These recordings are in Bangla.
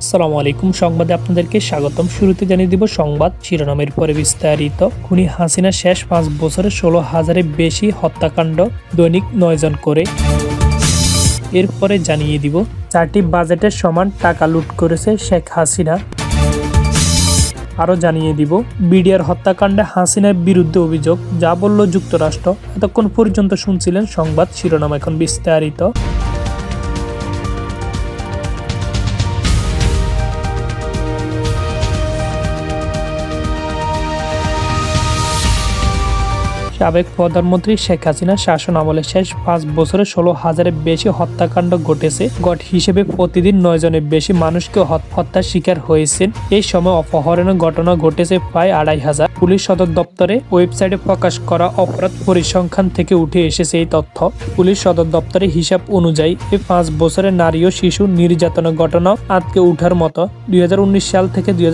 আসসালামু আলাইকুম। সংবাদে আপনাদেরকে স্বাগতম। শুরুতে জানিয়ে দিব সংবাদ। শিরোনামের পরে বিস্তারিত। খুনি হাসিনা শেষ পাঁচ বছরে ষোলো হাজারের বেশি হত্যাকাণ্ড দৈনিক নয়জন করে। এরপরে জানিয়ে দিব, চারটি বাজেটের সমান টাকা লুট করেছে শেখ হাসিনা। আরও জানিয়ে দিব, বিডিআর হত্যাকাণ্ডে হাসিনার বিরুদ্ধে অভিযোগ, যা বলল যুক্তরাষ্ট্র। এতক্ষণ পর্যন্ত শুনছিলেন সংবাদ শিরোনাম। এখন বিস্তারিত। সাবেক প্রধানমন্ত্রী শেখ হাসিনার শাসন আমলে শেষ পাঁচ বছরে ষোলো হাজারের বেশি হত্যাকাণ্ড ঘটেছে। গট হিসেবে প্রতিদিন নয় জনের বেশি মানুষকে হত- হত্যার শিকার হয়েছেন। এই সময় অপহরণের ঘটনা ঘটেছে প্রায় আড়াই হাজার। পুলিশ সদর দপ্তরে ওয়েবসাইটে প্রকাশ করা অপরাধ পরিসংখ্যান থেকে উঠে এসেছে এই তথ্য। পুলিশ সদর দপ্তরের হিসাব অনুযায়ী এই পাঁচ বছরে নারী ও শিশু নির্যাতনের ঘটনা আটকে উঠার মতো দুই হাজার উনিশ সাল থেকে দুই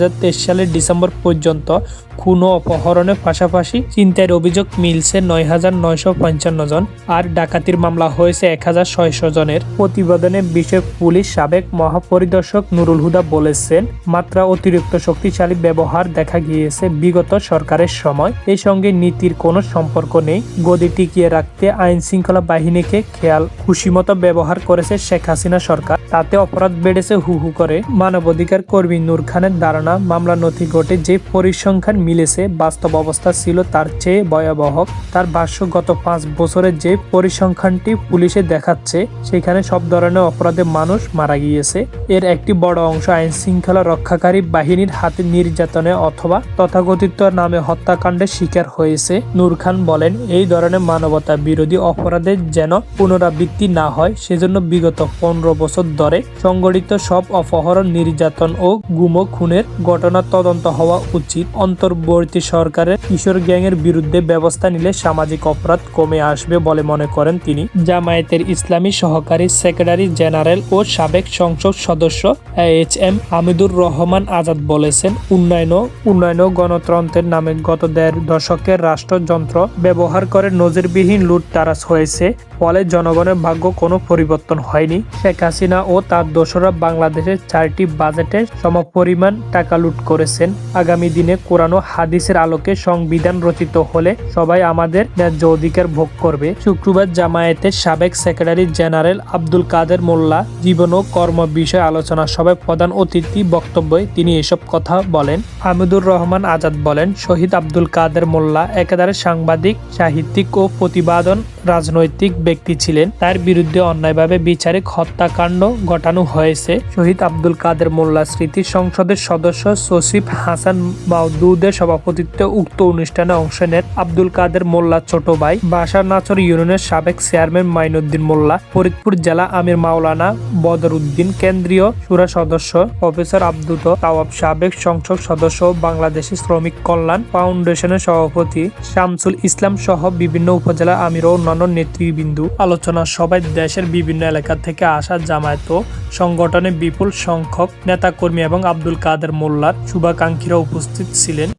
সালের ডিসেম্বর পর্যন্ত খুন ও অপহরণের পাশাপাশি চিন্তার অভিযোগ মিলছে নয় হাজার নয়শো পঞ্চান্ন জন আর ডাকাতির মামলা হয়েছে এক হাজার ছয়শো জনের। প্রতিবেদনে বিষয় পুলিশ সাবেক মহাপরিদর্শক নুরুল হুদা বলেছেন, মাত্রা অতিরিক্ত শক্তিশালী ব্যবহার দেখা গিয়েছে। বিগত সরকারের সময় এই সঙ্গে নীতির কোনো সম্পর্ক নেই। গদি টিকিয়ে রাখতে আইন শৃঙ্খলা বাহিনীকে খেয়াল। খুশিমতো ব্যবহার করেছে শেখ হাসিনা সরকার। তাতে অপরাধ বেড়েছে হু হু করে। মানবাধিকার কর্মী নূর খানের ধারণা, মামলা নথি ঘটে যে পরিসংখ্যান মিলেছে, বাস্তব অবস্থা ছিল তার চেয়ে ভয়াবহ। তার ভাষ্য, গত পাঁচ বছরে যে পরিসংখ্যানটি পুলিশে দেখাচ্ছে, সেখানে সব ধরনের অপরাধে মানুষ মারা গিয়েছে। এর একটি বড় অংশ আইন শৃঙ্খলা রক্ষাকারী বাহিনীর হাতে নির্যাতনে অথবা তথাকথিত নামে হত্যাকাণ্ডের শিকার হয়েছে। নূর খান বলেন, এই ধরনের মানবতা বিরোধী অপরাধের যেন পুনরাবৃত্তি না হয়, সেজন্য বিগত পনেরো বছর ধরে সংগঠিত সব অপহরণ, নির্যাতন ও গুম খুনের ঘটনা তদন্ত হওয়া উচিত। অন্তর্বর্তী সরকারের কিশোর গ্যাংয়ের বিরুদ্ধে ব্যবস্থা নিলে সামাজিক অপরাধ কমে আসবে বলে মনে করেন তিনি। জামায়াতের ইসলামী সহকারী সেক্রেটারি জেনারেল ও সাবেক সংসদ সদস্য এইচ এম হামিদুর রহমান আজাদ বলেছেন, উন্নয়ন উন্নয়ন গণতন্ত্রের নামে গত দেড় দশকের রাষ্ট্রযন্ত্র ব্যবহার করে নজিরবিহীন লুটতারাজ হয়েছে, ফলে জনগণের ভাগ্য কোনো পরিবর্তন হয়নি। শেখ হাসিনা ও তার দোসরা বাংলাদেশের চারটি বাজেটে সমপরিমাণ টাকা লুট করেছেন। আগামী দিনে কোরআন হাদিসের আলোকে সংবিধান রচিত হলে সবাই আমাদের ন্যায্য অধিকার ভোগ করবে। শুক্রবার জামায়াতের সাবেক সেক্রেটারি জেনারেল আব্দুল কাদের মোল্লা জীবন ও কর্ম বিষয়ে আলোচনা সভায় প্রধান অতিথি বক্তব্যে তিনি এসব কথা বলেন। হামিদুর রহমান আজাদ বলেন শহীদ আব্দুল কাদের মোল্লা একেবারে সাংবাদিক, সাহিত্যিক ও প্রতিবাদন রাজনৈতিক ব্যক্তি ছিলেন। তার বিরুদ্ধে অন্যায়ভাবে বিচারিক হত্যাকাণ্ড ঘটানো হয়েছে। শহীদ আব্দুল কাদের মোল্লা স্মৃতি সংসদের সদস্য সসিফ হাসান মাউদুদের সভাপতিত্বে উক্ত অনুষ্ঠানে অংশ নেন আব্দুল কাদের মোল্লা ছোট ভাই বাসার নাচর ইউনিয়নের সাবেক চেয়ারম্যান মাইনুদ্দিন মোল্লা, ফরিদপুর জেলা আমির মাওলানা বদর উদ্দিন কেন্দ্রীয় সুরা সদস্য প্রফেসর আব্দুত তাওয়াব, সাবেক সংসদ সদস্য বাংলাদেশি শ্রমিক কল্যাণ ফাউন্ডেশনের সভাপতি শামসুল ইসলাম সহ বিভিন্ন উপজেলা আমির ও অন্যান্য নেতৃবৃন্দ। আলোচনা সভায় দেশের বিভিন্ন এলাকা থেকে আসা জামায়াত সংগঠনে বিপুল সংখ্যক নেতাকর্মী এবং আব্দুল কাদের মোল্লার শুভাকাঙ্ক্ষীরা উপস্থিত ছিলেন।